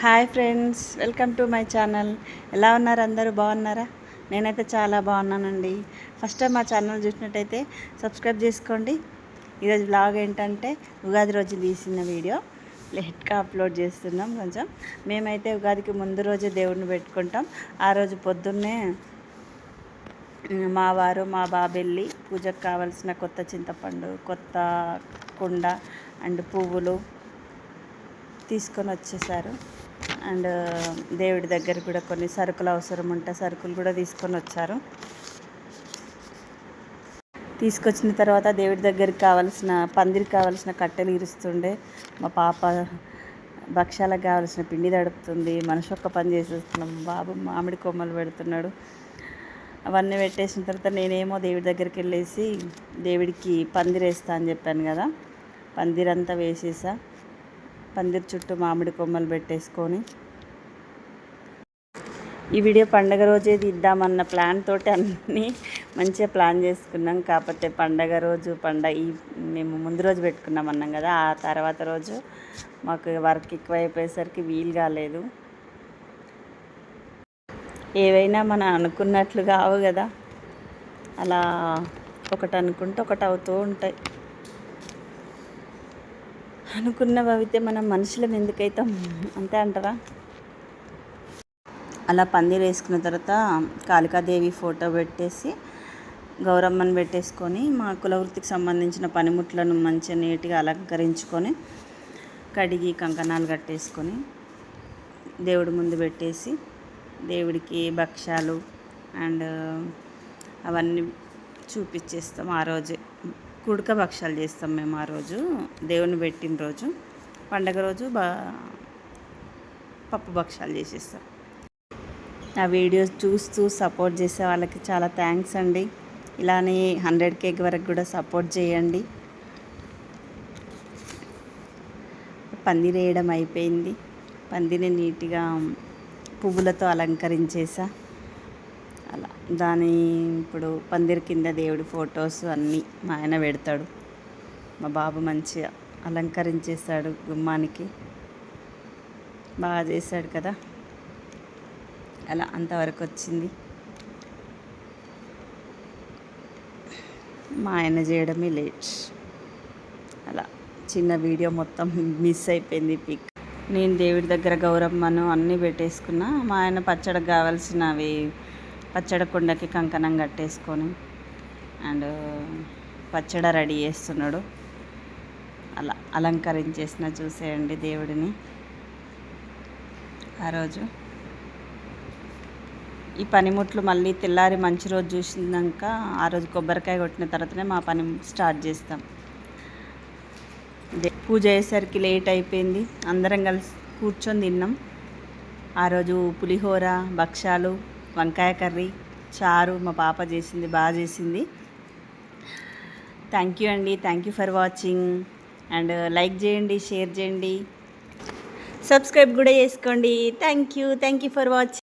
Hi friends welcome to my channel. ఎలా ఉన్నారు అందరూ? బాగున్నారా? నేనైతే చాలా బాగున్నానండి. ఫస్ట్ టైం మా ఛానల్ చూసినట్టయితే సబ్స్క్రైబ్ చేసుకోండి. ఈరోజు బ్లాగ్ ఏంటంటే ఉగాది రోజు తీసిన వీడియో. లేట్గా అప్లోడ్ చేస్తున్నాం కొంచెం. మేమైతే ఉగాదికి ముందు రోజే దేవుడిని పెట్టుకుంటాం. ఆ రోజు పొద్దున్నే మా వారు మా బాబెల్లి పూజకు కావాల్సిన కొత్త చింతపండు కొత్త కుండ అండ్ పువ్వులు తీసుకొని వచ్చేసారు. అండ్ uh, దేవుడి దగ్గర కూడా కొన్ని సరుకులు అవసరం ఉంటే సరుకులు కూడా తీసుకొని వచ్చారు. తీసుకొచ్చిన తర్వాత దేవుడి దగ్గరికి కావాల్సిన పందిరికి కావాల్సిన కట్టెలు ఇరుస్తుండే. మా పాప భక్ష్యాలకు కావాల్సిన పిండి తడుపుతుంది. మనిషి ఒక్క పని చేసేస్తున్నాం. బాబు మామిడి కొమ్మలు పెడుతున్నాడు. అవన్నీ పెట్టేసిన తర్వాత నేనేమో దేవుడి దగ్గరికి వెళ్ళేసి దేవుడికి పందిరేస్తా అని చెప్పాను కదా. పందిరంతా వేసేసా. పందిరి చుట్టూ మామిడి కొమ్మలు పెట్టేసుకొని. ఈ వీడియో పండగ రోజే తీద్దామన్న ప్లాన్ తోటి అన్నీ మంచిగా ప్లాన్ చేసుకున్నాం. కాకపోతే పండగ రోజు పండగ ఈ మేము ముందు రోజు పెట్టుకున్నాం అన్నాం కదా. ఆ తర్వాత రోజు మాకు వర్క్ ఎక్కువ అయిపోయేసరికి వీలు కాలేదు. ఏవైనా మనం అనుకున్నట్లు కావు కదా. అలా ఒకటి అనుకుంటే ఒకటి అవుతూ ఉంటాయి. అనుకున్నవి అయితే మనం మనుషులం ఎందుకైతే? అంతే అంటారా? అలా పందిరి వేసుకున్న తర్వాత కాళికాదేవి ఫోటో పెట్టేసి గౌరమ్మని పెట్టేసుకొని మా కులవృత్తికి సంబంధించిన పనిముట్లను మంచిగా నీట్గా అలంకరించుకొని కడిగి కంకణాలు కట్టేసుకొని దేవుడి ముందు పెట్టేసి దేవుడికి భక్ష్యాలు అండ్ అవన్నీ చూపించేస్తాం ఆ రోజే. కుడక భక్షాలు చేస్తాం మేము ఆ రోజు. దేవుని పెట్టిన రోజు. పండగ రోజు బా పప్పు భక్షాలు చేసేస్తాం. ఆ వీడియోస్ చూస్తూ సపోర్ట్ చేసే వాళ్ళకి చాలా థ్యాంక్స్ అండి. ఇలానే హండ్రెడ్ కేక్ వరకు కూడా సపోర్ట్ చేయండి. పందిరి వేయడం అయిపోయింది. పందిని నీట్గా పువ్వులతో అలంకరించేసా. అలా. దాని ఇప్పుడు పందిరి కింద దేవుడి ఫొటోస్ అన్నీ మా ఆయన పెడతాడు. మా బాబు మంచిగా అలంకరించేశాడు గుమ్మానికి. బాగా చేశాడు కదా. అలా అంతవరకు వచ్చింది. మా ఆయన చేయడమే లేట్. అలా చిన్న వీడియో మొత్తం మిస్ అయిపోయింది పిక్. నేను దేవుడి దగ్గర గౌరమ్మను అన్నీ పెట్టేసుకున్నా. మా ఆయన పచ్చడికి కావాల్సినవి పచ్చడి కుండకి కంకణం కట్టేసుకొని అండ్ పచ్చడి రెడీ చేస్తున్నాడు. అలా అలంకరించేసిన చూసేయండి దేవుడిని. ఆ రోజు ఈ పనిముట్లు మళ్ళీ తెల్లారి మంచి రోజు చూసినాక ఆ రోజు కొబ్బరికాయ కొట్టిన తర్వాతనే మా పని స్టార్ట్ చేస్తాం. పూజ అయ్యేసరికి లేట్ అయిపోయింది. అందరం కలిసి కూర్చొని తిన్నాం. ఆ రోజు పులిహోర భక్షాలు వంకాయ కర్రీ చారు మా పాప చేసింది బాగా చేసింది. థ్యాంక్ యూ అండి. Thank you for watching and like చేయండి షేర్ చేయండి. సబ్స్క్రైబ్ కూడా చేసుకోండి. Thank you thank you for watching